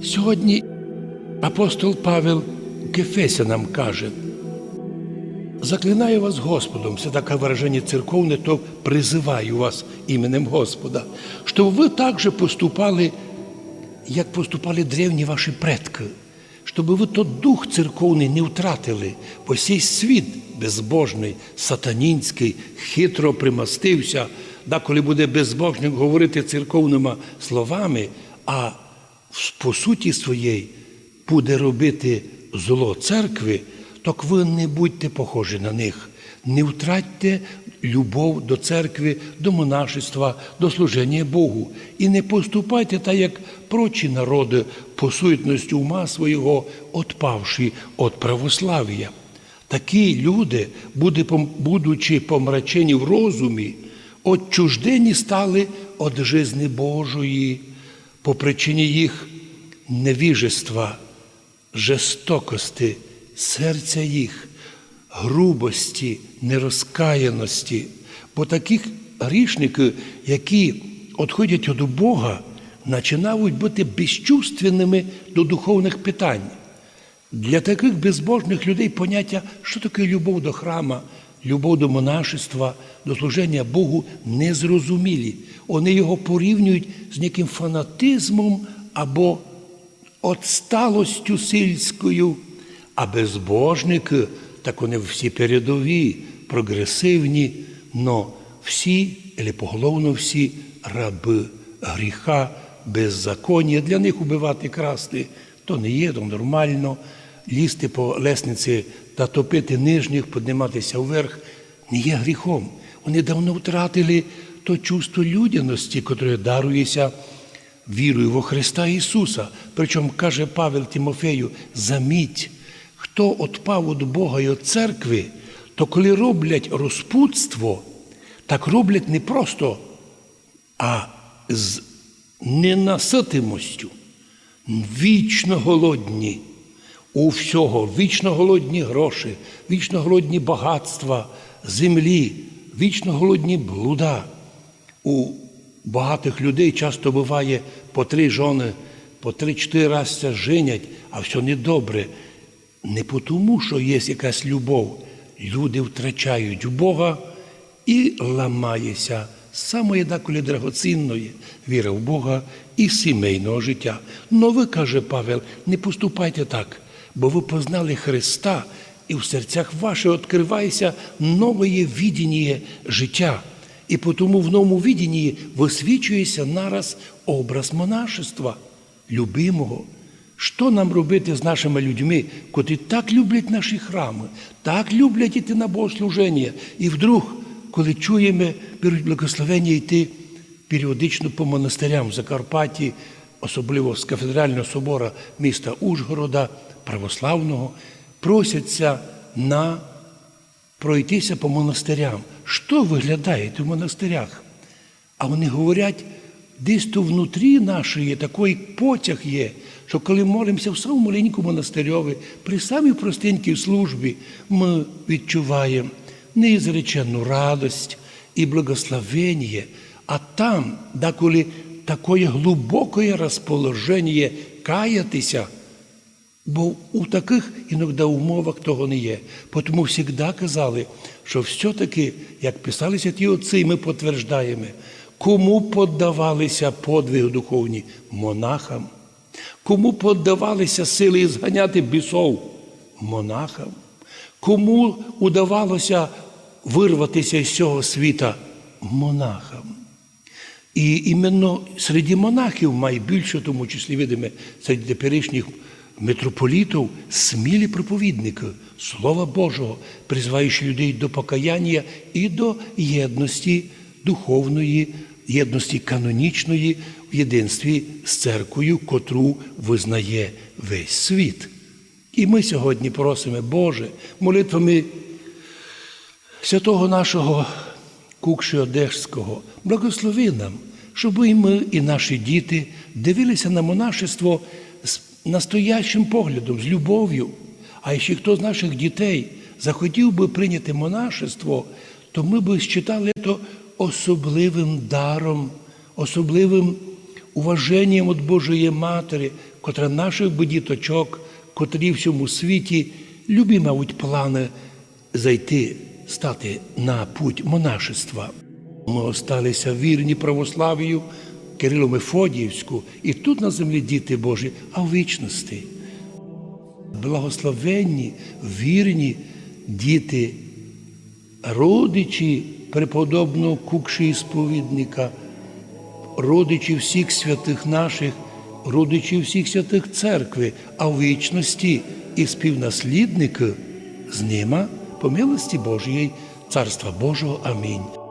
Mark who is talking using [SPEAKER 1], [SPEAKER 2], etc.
[SPEAKER 1] Сьогодні апостол Павел Кефесянам каже, заклинаю вас Господом, це таке вираження церковне, то призиваю вас іменем Господа, щоб ви також поступали, як поступали древні ваші предки, щоб ви то дух церковний не втратили, бо сей світ безбожний, сатанінський, хитро примастився, да коли буде безбожник говорити церковними словами, а по суті своєї буде робити зло церкви, так ви не будьте похожі на них. Не втратьте любов до церкви, до монашества, до служення Богу. І не поступайте так, як прочі народи, по суетності ума свого, отпавши від православ'я. Такі люди, будучи помрачені в розумі, отчуждені стали від жизни Божої по причині їх невіжества, жестокості, серця їх, грубості, нерозкаяності. Бо таких грішників, які відходять від Бога, починають бути безчувственними до духовних питань. Для таких безбожних людей поняття, що таке любов до храма, любов до монашества, до служення Богу, незрозумілі. Вони його порівнюють з неким фанатизмом або отсталостю сільською. А безбожники, так вони всі передові, прогресивні, но всі, або поголовно всі раби гріха, беззаконня. Для них убивати, красти то не є, то нормально. Лізти по лесниці та топити нижніх, підніматися вверх не є гріхом. Вони давно втратили то чувство людяності, яке дарується вірою во Христа Ісуса. Причому каже Павел Тимофею: заміть, хто отпав від Бога і від церкви, то коли роблять розпутство, так роблять не просто, а з ненаситимостю, вічно голодні. У всього вічно голодні гроші, вічно голодні багатства, землі, вічно голодні блуда. У багатих людей часто буває по три жони, по три-чотири рази женять, а все недобре. Не тому, що є якась любов. Люди втрачають Бога і ламається самої деколи драгоцінної віри в Бога і сімейного життя. Но ви, каже Павел, не поступайте так, бо ви познали Христа, і в серцях ваших відкривається нове відіння життя. І тому в новому відінні висвічується нараз образ монашества, любимого. Що нам робити з нашими людьми, котрі так люблять наші храми, так люблять іти на богослуження, і вдруг, коли чуємо, беруть благословення йти періодично по монастирям в Закарпатті, особливо з кафедрального собора міста Ужгорода, православного, просяться на пройтися по монастирям. Що виглядає в монастирях? А вони говорять, десь то внутрі нашої такий потяг є, що коли молимося в самому маленькому монастирьові, при самій простенькій службі, ми відчуваємо неізречену радость і благословення, а там, да коли таке глибоке розположення каятися, Бо у таких іноді умовах того не є. Тому завжди казали, що все-таки, як писалися ті отці, ми підтверджуємо, кому поддавалися подвиги духовні? Монахам, кому поддавалися сили зганяти бісов? Монахам, кому удавалося вирватися з цього світа? Монахам. І іменно серед монахів найбільше, в тому числі видимо, серед теперішніх митрополітів, смілі проповідники Слова Божого, призиваючи людей до покаяння і до єдності духовної, єдності канонічної в єдинстві з церквою, котру визнає весь світ. І ми сьогодні просимо, Боже, молитвами святого нашого Кукші Одежського, благослови нам, щоб і ми, і наші діти дивилися на монашество з настоящим поглядом, з любов'ю. А якщо хто з наших дітей захотів би прийняти монашество, то ми би считали це особливим даром, особливим уваженням від Божої Матері, котра наших би діточок, котрі в всьому світі любі, мабуть, плани зайти, стати на путь монашества. Ми осталися вірні православію Кирилу Мефодіївську, і тут на землі діти Божі, а в вічності. Благословенні, вірні діти, родичі преподобного Кукші і сповідника, родичі всіх святих наших, родичі всіх святих церкви, а в вічності і співнаслідники з ними по милості Божої, Царства Божого. Амінь.